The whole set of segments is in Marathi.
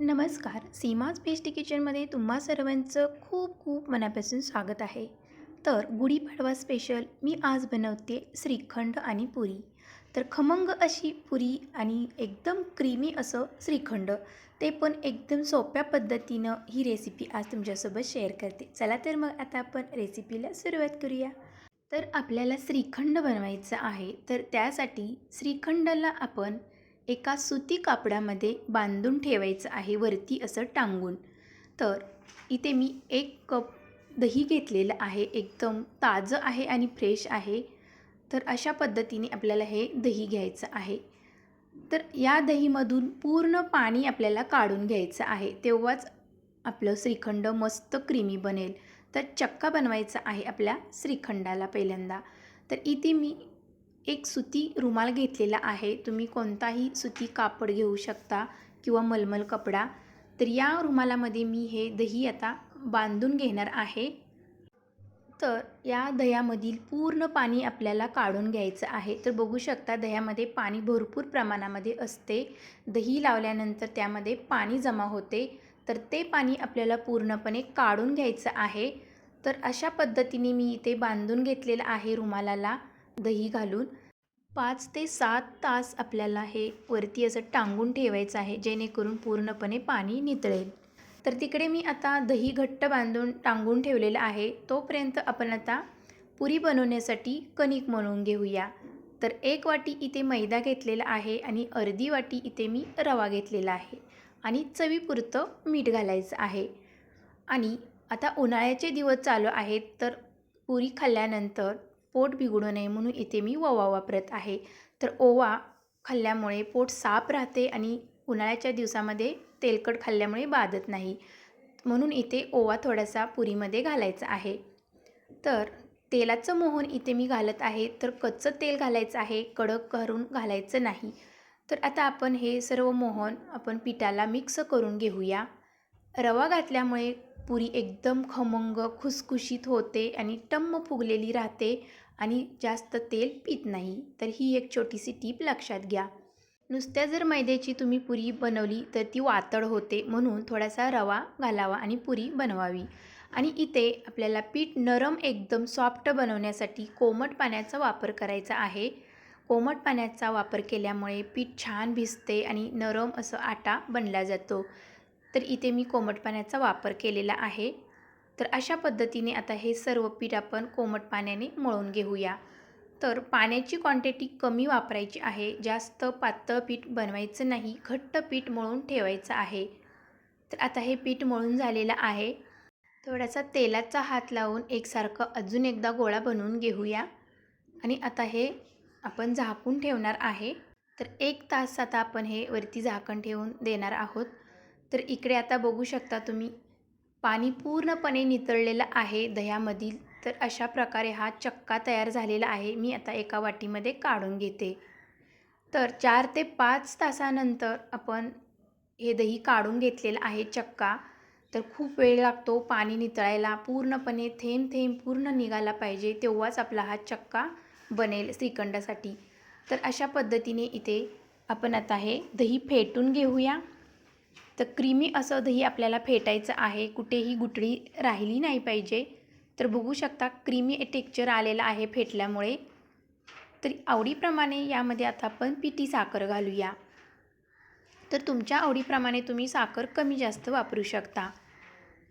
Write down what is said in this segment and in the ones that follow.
नमस्कार. सीमाज बेस्ट किचनमध्ये तुम्हा सर्वांचं खूप खूप मनापासून स्वागत आहे. तर गुढीपाडवा स्पेशल मी आज बनवते श्रीखंड आणि पुरी. तर खमंग अशी पुरी आणि एकदम क्रीमी असं श्रीखंड ते पण एकदम सोप्या पद्धतीनं ही रेसिपी आज तुमच्यासोबत शेअर करते. चला तर मग आता आपण रेसिपीला सुरुवात करूया. तर आपल्याला श्रीखंड बनवायचं आहे. तर त्यासाठी श्रीखंडाला आपण एका सुती कापडामध्ये बांधून ठेवायचं आहे वरती असं टांगून. तर इथे मी एक कप दही घेतलेलं आहे एकदम ताजं आहे आणि फ्रेश आहे. तर अशा पद्धतीने आपल्याला हे दही घ्यायचं आहे. तर या दहीमधून पूर्ण पाणी आपल्याला काढून घ्यायचं आहे. तेव्हाच आपलं श्रीखंड मस्त क्रीमी बनेल. तर चक्का बनवायचा आहे आपल्या श्रीखंडाला पहिल्यांदा. तर इथे मी एक सुती रुमाल घेतलेला आहे. तुम्ही कोणताही सुती कापड घेऊ शकता किंवा मलमल कपडा. तर या रुमालामध्ये मी हे दही आता बांधून घेणार आहे. तर या दह्यामधील पूर्ण पाणी आपल्याला काढून घ्यायचं आहे. तर बघू शकता दह्यामध्ये पाणी भरपूर प्रमाणामध्ये असते. दही लावल्यानंतर त्यामध्ये पाणी जमा होते. तर ते पाणी आपल्याला पूर्णपणे काढून घ्यायचं आहे. तर अशा पद्धतीने मी इथे बांधून घेतलेलं आहे रुमालाला. दही घालून पाच ते सात तास आपल्याला हे वरती असं टांगून ठेवायचं आहे जेणेकरून पूर्णपणे पाणी नितळेल. तर तिकडे मी आता दही घट्ट बांधून टांगून ठेवलेलं आहे तोपर्यंत आपण आता पुरी बनवण्यासाठी कणिक म्हणून घेऊया. तर एक वाटी इथे मैदा घेतलेला आहे आणि अर्धी वाटी इथे मी रवा घेतलेला आहे आणि चवीपुरतं मीठ घालायचं आहे. आणि आता उन्हाळ्याचे दिवस चालू आहेत तर पुरी खाल्ल्यानंतर पोट बिघडू नये म्हणून इथे मी ओवा वापरत आहे. तर ओवा खाल्ल्यामुळे पोट साफ राहते आणि उन्हाळ्याच्या दिवसामध्ये तेलकट खाल्ल्यामुळे बाधत नाही. म्हणून इथे ओवा थोडासा पुरीमध्ये घालायचा आहे. तर तेलाचं मोहन इथे मी घालत आहे. तर कच्चं तेल घालायचं आहे. कडक करून घालायचं नाही. तर आता आपण हे सर्व मोहन आपण पिठाला मिक्स करून घेऊया. रवा घातल्यामुळे पुरी एकदम खमंग खुसखुशीत होते आणि टम्म फुगलेली राहते. आणि जास्त तेल पित नाही तर ही एक छोटीशी टीप लक्षात घ्या. नुसत्या जर मैद्याची तुम्ही पुरी बनवली तर ती वातड होते म्हणून थोडासा रवा घालावा आणि पुरी बनवावी. आणि इथे आपल्याला पीठ नरम एकदम सॉफ्ट बनवण्यासाठी कोमट पाण्याचा वापर करायचा आहे. कोमट पाण्याचा वापर केल्यामुळे पीठ छान भिजते आणि नरम असं आटा बनला जातो. तर इथे मी कोमट पाण्याचा वापर केलेला आहे. तर अशा पद्धतीने आता हे सर्व पीठ आपण कोमट पाण्याने मळून घेऊया. तर पाण्याची क्वांटिटी कमी वापरायची आहे जास्त पातळ पीठ बनवायचं नाही घट्ट पीठ मळून ठेवायचं आहे. तर आता हे पीठ मळून झालेलं आहे. थोडासा तेलाचा हात लावून एकसारखं अजून एकदा गोळा बनवून घेऊया. आणि आता हे आपण झाकून ठेवणार आहे. तर एक तास आता आपण हे वरती झाकण ठेवून देणार आहोत. तर इकडे आता बघू शकता तुम्ही पाणी पूर्णपणे नितळलेलं आहे दह्यामधील तर अशा प्रकारे हा चक्का तयार झालेला आहे. मी आता एका वाटीमध्ये काढून घेते. तर चार ते पाच तासानंतर आपण हे दही काढून घेतलेलं आहे चक्का. तर खूप वेळ लागतो पाणी नितळायला. पूर्णपणे थेंब थेंब पूर्ण निघाला पाहिजे तेव्हाच आपला हा चक्का बनेल श्रीखंडासाठी. तर अशा पद्धतीने इथे आपण आता हे दही फेटून घेऊया. तर क्रीमी असं दही आपल्याला फेटायचं आहे कुठेही गुटळी राहिली नाही पाहिजे. तर बघू शकता क्रीमी टेक्चर आलेलं आहे फेटल्यामुळे. तर आवडीप्रमाणे यामध्ये आता आपण पिठी साखर घालूया. तर तुमच्या आवडीप्रमाणे तुम्ही साखर कमी जास्त वापरू शकता.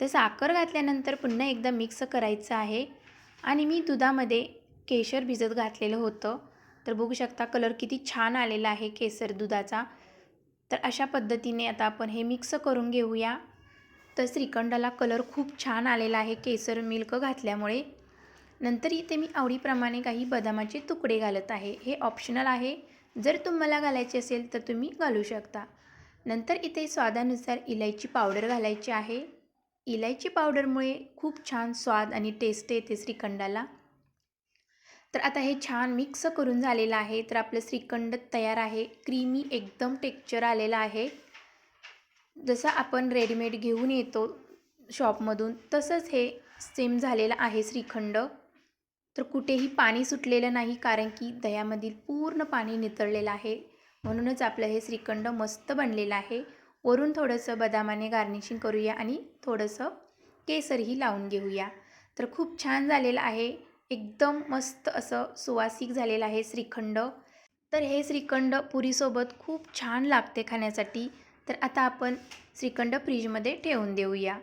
तर साखर घातल्यानंतर पुन्हा एकदा मिक्स करायचं आहे. आणि मी दुधामध्ये केशर भिजत घातलेलं होतं. तर बघू शकता कलर किती छान आलेला आहे केसर दुधाचा. तर अशा पद्धतीने आता आपण हे मिक्स करून घेऊया. तर श्रीखंडाला कलर खूप छान आलेला आहे केसर मिल्क घातल्यामुळे. नंतर इथे मी आवडीप्रमाणे काही बदामाचे तुकडे घालत आहे. हे ऑप्शनल आहे. जर तुम्हाला घालायचे असेल तर तुम्ही घालू शकता. नंतर इथे स्वादानुसार इलायची पावडर घालायची आहे. इलायची पावडरमुळे खूप छान स्वाद आणि टेस्ट येते श्रीखंडाला. तर आता हे छान मिक्स करून झालेलं आहे. तर आपलं श्रीखंड तयार आहे. क्रीमी एकदम टेक्चर आलेलं आहे. जसं आपण रेडीमेड घेऊन येतो शॉपमधून तसंच हे सेम झालेलं आहे श्रीखंड. तर कुठेही पाणी सुटलेलं नाही कारण की दह्यामधील पूर्ण पाणी नितळलेलं आहे. म्हणूनच आपलं हे श्रीखंड मस्त बनलेलं आहे. वरून थोडंसं बदामाने गार्निशिंग करूया आणि थोडंसं केसरही लावून घेऊया. तर खूप छान झालेलं आहे. एकदम मस्त असं सुवासिक झालेलं आहे श्रीखंड. तर हे श्रीखंड पुरीसोबत खूप छान लागते खाण्यासाठी. तर आता आपण श्रीखंड फ्रीजमध्ये ठेवून देऊया.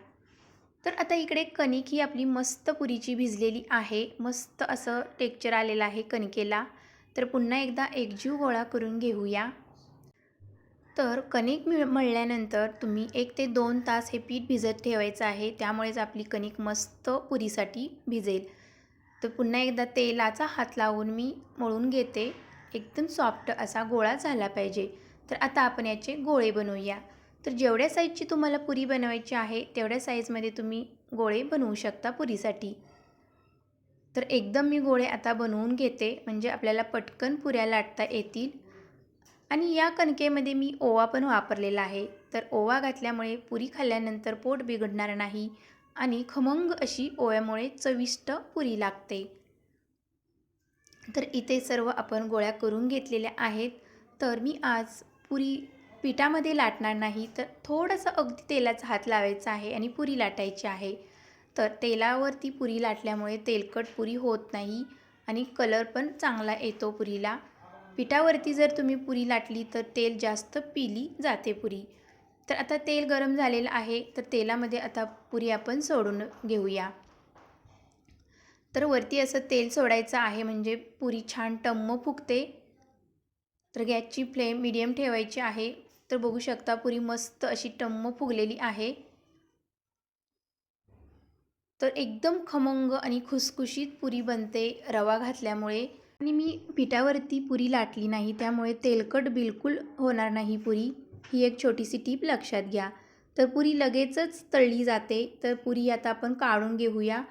तर आता इकडे कणिक ही आपली मस्त पुरीची भिजलेली आहे. मस्त असं टेक्चर आलेलं आहे कणिकेला. तर पुन्हा एकदा एकजीव गोळा करून घेऊया. तर कणिक मिळ मळल्यानंतर तुम्ही एक ते दोन तास हे पीठ भिजत ठेवायचं आहे. त्यामुळेच आपली कणिक मस्त पुरीसाठी भिजेल. तर पुन्हा एकदा तेलाचा हात लावून मी मळून घेते. एकदम सॉफ्ट असा गोळा झाला पाहिजे. तर आता आपण याचे गोळे बनवूया. तर जेवढ्या साईजची तुम्हाला पुरी बनवायची आहे तेवढ्या साईजमध्ये तुम्ही गोळे बनवू शकता पुरीसाठी. तर एकदम मी गोळे आता बनवून घेते. म्हणजे आपल्याला पटकन पुऱ्या लाटता येतील. आणि या कणकेमध्ये मी ओवा पण वापरलेला आहे. तर ओवा घातल्यामुळे पुरी खाल्ल्यानंतर पोट बिघडणार नाही. आणि खमंग अशी ओव्यामुळे चविष्ट पुरी लागते. तर इथे सर्व आपण गोळ्या करून घेतलेल्या आहेत. तर मी आज पुरी पिठामध्ये लाटणार नाही तर थोडंसं अगदी तेलाचा हात लावायचा आहे आणि पुरी लाटायची आहे. तर तेलावरती पुरी लाटल्यामुळे तेलकट पुरी होत नाही आणि कलर पण चांगला येतो पुरीला. पिठावरती जर तुम्ही पुरी लाटली तर तेल जास्त पिली जाते पुरी. तर आता तेल गरम झालेलं आहे तर तेलामध्ये आता पुरी आपण सोडून घेऊया. तर वरती असं तेल सोडायचं आहे म्हणजे पुरी छान टम्म फुगते. तर गॅसची फ्लेम मिडियम ठेवायची आहे. तर बघू शकता पुरी मस्त अशी टम्म फुगलेली आहे. तर एकदम खमंग आणि खुसखुशीत पुरी बनते रवा घातल्यामुळे. आणि मी पिठावरती पुरी लाटली नाही त्यामुळे तेलकट बिलकुल होणार नाही पुरी. ही एक छोटीशी टीप लक्षात घ्या. तर पुरी लगेचच तळली जाते. तर पुरी आता आपण काढून घेऊया.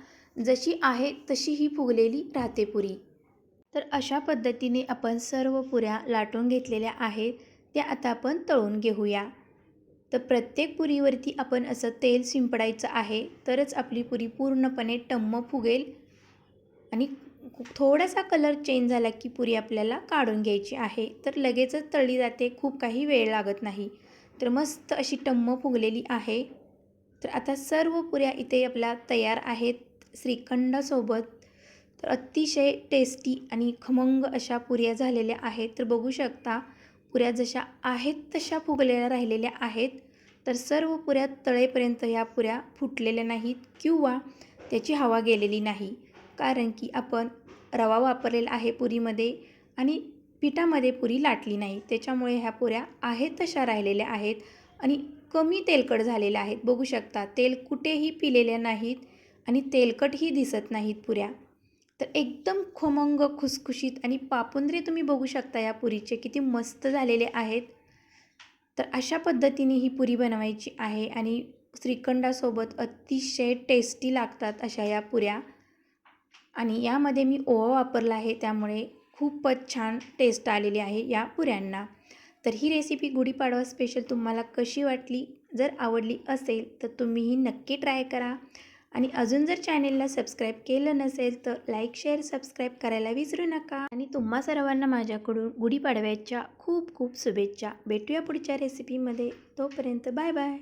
जशी आहे तशी ही फुगलेली राहते पुरी. तर अशा पद्धतीने आपण सर्व पुऱ्या लाटून घेतलेल्या आहेत. त्या आता आपण तळून घेऊया. तर प्रत्येक पुरीवरती आपण असं तेल शिंपडायचं आहे. तरच आपली पुरी पूर्णपणे टम्म फुगेल आणि थोडासा कलर चेंज झाला की पुरी आपल्याला काढून घ्यायची आहे. तर लगेचच तळली जाते खूप काही वेळ लागत नाही. तर मस्त अशी टम्म फुगलेली आहे. तर आता सर्व पुऱ्या इथे आपल्या तयार आहेत श्रीखंडासोबत. तर अतिशय टेस्टी आणि खमंग अशा पुऱ्या झालेल्या आहेत. तर बघू शकता पुऱ्या जशा आहेत तशा फुगलेल्या राहिलेल्या आहेत. तर सर्व पुऱ्या तळेपर्यंत ह्या पुऱ्या फुटलेल्या नाहीत किंवा त्याची हवा गेलेली नाही. कारण की आपण रवा वापरलेला आहे पुरीमध्ये आणि पिठामध्ये पुरी लाटली नाही. त्याच्यामुळे ह्या पुऱ्या आहेत तशा राहिलेल्या आहेत आणि कमी तेलकट झालेल्या आहेत. बघू शकता तेल कुठेही पिलेल्या नाहीत आणि तेलकटही दिसत नाहीत पुऱ्या. तर एकदम खमंग खुसखुशीत आणि पापुंद्रे तुम्ही बघू शकता या पुरीचे किती मस्त झालेले आहेत. तर अशा पद्धतीने ही पुरी बनवायची आहे आणि श्रीखंडासोबत अतिशय टेस्टी लागतात अशा या पुऱ्या. आणि यामध्ये मी ओवा वापरला आहे त्यामुळे खूपच छान टेस्ट आलेली आहे या पुऱ्यांना. तर ही रेसिपी गुढीपाडवा स्पेशल तुम्हाला कशी वाटली जर आवडली असेल तर तुम्हीही नक्की ट्राय करा. आणि अजून जर चॅनेलला सबस्क्राईब केलं नसेल तर लाईक शेअर सबस्क्राईब करायला विसरू नका. आणि तुम्हा सर्वांना माझ्याकडून गुढीपाडव्याच्या खूप खूप शुभेच्छा. भेटूया पुढच्या रेसिपीमध्ये तोपर्यंत बाय बाय